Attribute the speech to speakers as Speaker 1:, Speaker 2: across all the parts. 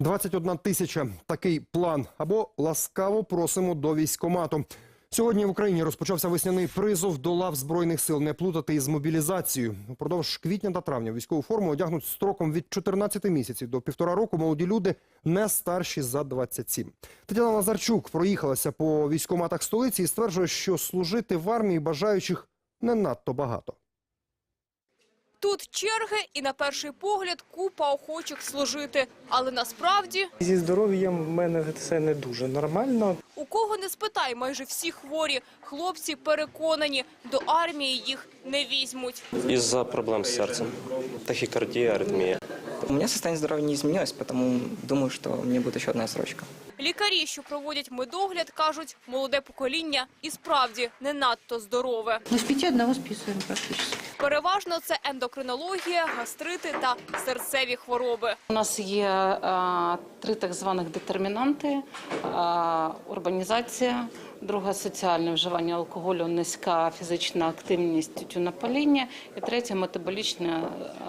Speaker 1: 21 тисяча такий план. Або ласкаво просимо до військкомату. Сьогодні в Україні розпочався весняний призов до лав збройних сил. Не плутати із мобілізацією. Упродовж квітня та травня військову форму одягнуть строком від 14 місяців до півтора року. Молоді люди не старші за 27. Тетяна Лазарчук проїхалася по військкоматах столиці і стверджує, що служити в армії бажаючих не надто багато.
Speaker 2: Тут черги і на перший погляд купа охочих служити. Але насправді
Speaker 3: Зі здоров'ям в мене все не дуже нормально.
Speaker 2: у кого не спитай, майже всі хворі. Хлопці переконані, до армії їх не візьмуть.
Speaker 4: Из-за проблем с сердцем. Тахикардия, аритмия.
Speaker 5: У меня состояние здоровья не изменилось, поэтому думаю, что мне будет еще одна срочка.
Speaker 2: Лікарі, що проводять медогляд, кажуть, молоде покоління і справді не надто здорове.
Speaker 6: Мы с пяти одного списываем практически.
Speaker 2: Переважно це ендокринологія, гастрити та серцеві хвороби.
Speaker 7: У нас є е, три так званих детермінанти: е, урбанізація, друга соціальне вживання алкоголю, низька фізична активність тютюнопаління і третя метаболічна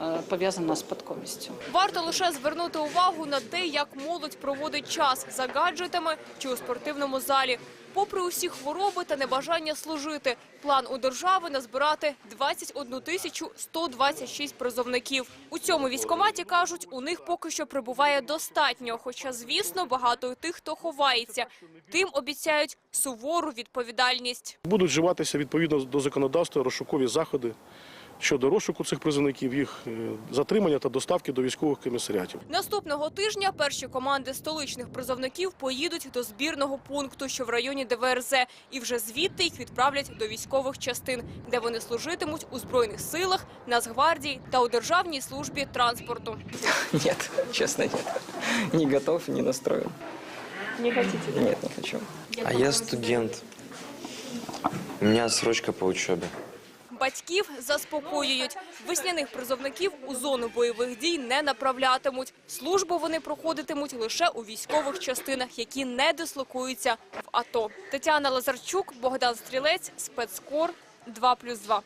Speaker 7: е, пов'язана з спадковістю.
Speaker 2: Варто лише звернути увагу на те, як молодь проводить час за гаджетами чи у спортивному залі. Попри усі хвороби та небажання служити, план у держави назбирати 21 тисячу 126 призовників. У цьому військкоматі, кажуть, у них поки що прибуває достатньо. Хоча, звісно, багато тих, хто ховається. Тим обіцяють сувору відповідальність.
Speaker 8: Будуть вживатися відповідно до законодавства розшукові заходи щодо розшуку цих призовників, їх е, затримання та доставки до військових комісаріатів.
Speaker 2: Наступного тижня перші команди столичних призовників поїдуть до збірного пункту, що в районі ДВРЗ, і вже звідти їх відправлять до військових частин, де вони служитимуть у збройних силах, Нацгвардії та у державній службі транспорту.
Speaker 5: Нет, честно, нет. Не готов, не настроен. Не хотите? Нет, не хочу.
Speaker 4: А я студент. У меня срочка по учебе.
Speaker 2: Батьків заспокоюють. Весняних призовників у зону бойових дій не направлятимуть. Службу вони проходитимуть лише у військових частинах, які не дислокуються в АТО. Тетяна Лазарчук, Богдан Стрілець, спецкор 2+,2.